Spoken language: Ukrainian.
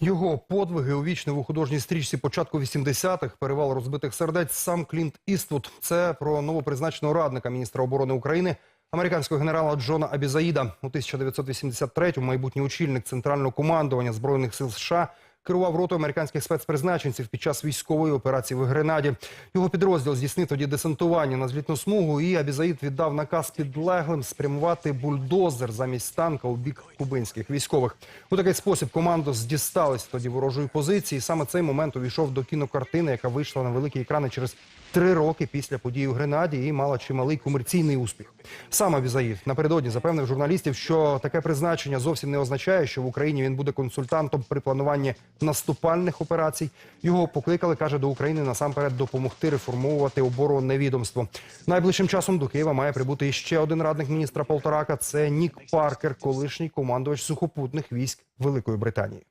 Його подвиги увічнив у художній стрічці початку 80-х, перевал розбитих сердець сам Клінт Іствуд. Це про новопризначеного радника міністра оборони України, американського генерала Джона Абізаїда. У 1983-му майбутній очільник центрального командування збройних сил США керував ротою американських спецпризначенців під час військової операції в Гренаді. Його підрозділ здійснив тоді десантування на злітну смугу, і Абізаїд віддав наказ підлеглим спрямувати бульдозер замість танка у бік кубинських військових. У такий спосіб командос дісталися тоді ворожої позиції. Саме цей момент увійшов до кінокартини, яка вийшла на великі екрани через три роки після подій у Гренаді і мала чималий комерційний успіх. Сам Абізаїд напередодні запевнив журналістів, що таке призначення зовсім не означає, що в Україні він буде консультантом при плануванні наступальних операцій. Його покликали, каже, до України насамперед допомогти реформовувати оборонне відомство. Найближчим часом до Києва має прибути іще один радник міністра Полторака. Це Нік Паркер, колишній командувач сухопутних військ Великої Британії.